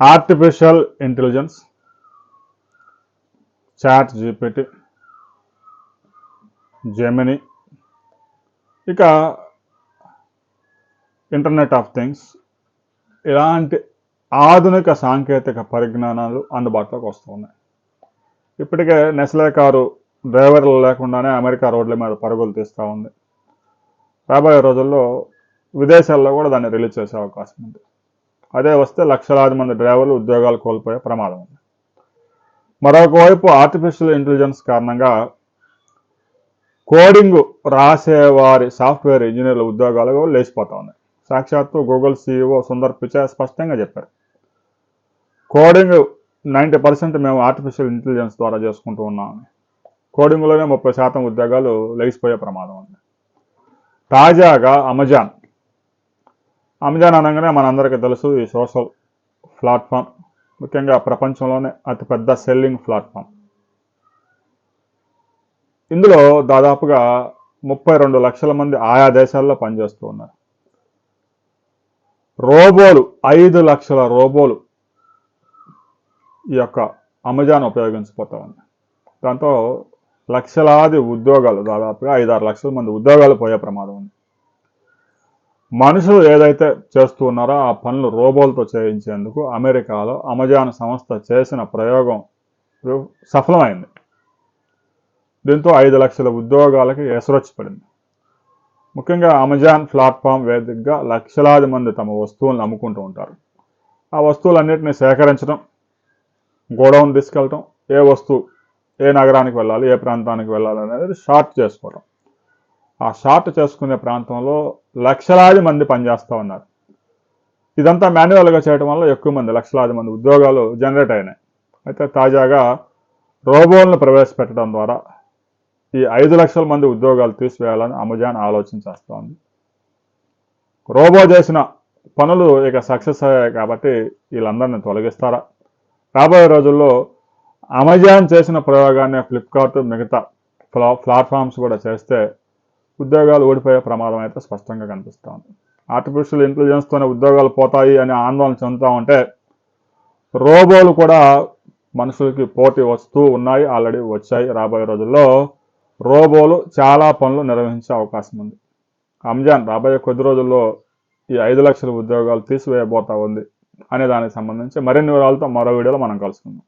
Artificial intelligence chat GPT Gemini ఇక internet of things ఇలాంటి ఆధునిక సాంకేతిక పరిజ్ఞానాలు అందుబాటులోకి వస్తూ ఉన్నాయి ఇప్పటికే నెస్లే కారు డ్రైవర్లు లేకుండానే అమెరికా రోడ్ల మీద పరుగులు తీస్తూ ఉంది. రాబోయే రోజుల్లో విదేశాల్లో కూడా దాన్ని రిలీజ్ చేసే అవకాశం ఉంది. అదే వస్తే లక్షలాది మంది డ్రైవర్లు ఉద్యోగాలు కోల్పోయే ప్రమాదం ఉంది. మరొకవైపు ఆర్టిఫిషియల్ ఇంటెలిజెన్స్ కారణంగా కోడింగ్ రాసేవారి సాఫ్ట్వేర్ ఇంజనీర్ల ఉద్యోగాలు కూడా లేచిపోతా ఉన్నాయి. సాక్షాత్తు గూగుల్ సీఈఓ సుందర్ పిచాయ్ స్పష్టంగా చెప్పారు. కోడింగ్ నైంటీ పర్సెంట్ మేము ఆర్టిఫిషియల్ ఇంటెలిజెన్స్ ద్వారా చేసుకుంటూ ఉన్నామని కోడింగ్లోనే ముప్పై శాతం ఉద్యోగాలు లేచిపోయే ప్రమాదం ఉంది. తాజాగా అమెజాన్ అమెజాన్ అనగానే మనందరికీ తెలుసు ఈ సోషల్ ప్లాట్ఫామ్. ముఖ్యంగా ప్రపంచంలోనే అతిపెద్ద సెల్లింగ్ ప్లాట్ఫామ్. ఇందులో దాదాపుగా ముప్పై రెండు లక్షల మంది ఆయా దేశాల్లో పనిచేస్తూ ఉన్నారు. రోబోలు ఐదు లక్షల రోబోలు ఈ యొక్క అమెజాన్ ఉపయోగించిపోతా ఉంది దాంతో లక్షలాది ఉద్యోగాలు దాదాపుగా ఐదారు లక్షల మంది ఉద్యోగాలు పోయే ప్రమాదం ఉంది. మనుషులు ఏదైతే చేస్తున్నారో ఆ పనులు రోబోలతో చేయించేందుకు అమెరికాలో అమెజాన్ సంస్థ చేసిన ప్రయోగం సఫలమైంది. దీంతో ఐదు లక్షల ఉద్యోగాలకి ఎసరొచ్చి పడింది. ముఖ్యంగా అమెజాన్ ప్లాట్ఫామ్ వేదికగా లక్షలాది మంది తమ వస్తువులను అమ్ముకుంటూ ఉంటారు. ఆ వస్తువులన్నింటినీ సేకరించడం గోడౌన్ తీసుకెళ్ళటం ఏ వస్తువు ఏ నగరానికి వెళ్ళాలి ఏ ప్రాంతానికి వెళ్ళాలి అనేది షార్ట్ చేసుకోవడం ఆ షార్ట్ చేసుకునే ప్రాంతంలో లక్షలాది మంది పనిచేస్తూ ఉన్నారు. ఇదంతా మాన్యువల్గా చేయడం వల్ల ఎక్కువ మంది లక్షలాది మంది ఉద్యోగాలు జనరేట్ అయినాయి. అయితే తాజాగా రోబోలను ప్రవేశపెట్టడం ద్వారా ఈ ఐదు లక్షల మంది ఉద్యోగాలు తీసివేయాలని అమెజాన్ ఆలోచన చేస్తోంది. రోబో చేసిన పనులు ఇక సక్సెస్ అయ్యాయి కాబట్టి వీళ్ళందరినీ తొలగిస్తారా? రాబోయే రోజుల్లో అమెజాన్ చేసిన ప్రయోగాన్ని ఫ్లిప్కార్ట్ మిగతా ప్లా ప్లాట్ఫామ్స్ కూడా చేస్తే ఉద్యోగాలు ఓడిపోయే ప్రమాదం అయితే స్పష్టంగా కనిపిస్తూ ఉంది. ఆర్టిఫిషియల్ ఇంటెలిజెన్స్తోనే ఉద్యోగాలు పోతాయి అని ఆందోళన చెందుతూ ఉంటే రోబోలు కూడా మనుషులకి పోటీ వస్తూ ఉన్నాయి ఆల్రెడీ వచ్చాయి రాబోయే రోజుల్లో. రోబోలు చాలా పనులు నిర్వహించే అవకాశం ఉంది. అమెజాన్ రాబోయే కొద్ది రోజుల్లో ఈ ఐదు లక్షల ఉద్యోగాలు తీసివేయబోతా ఉంది అనే దానికి సంబంధించి మరిన్ని వివరాలతో మరో వీడియోలో మనం కలుసుకుందాం.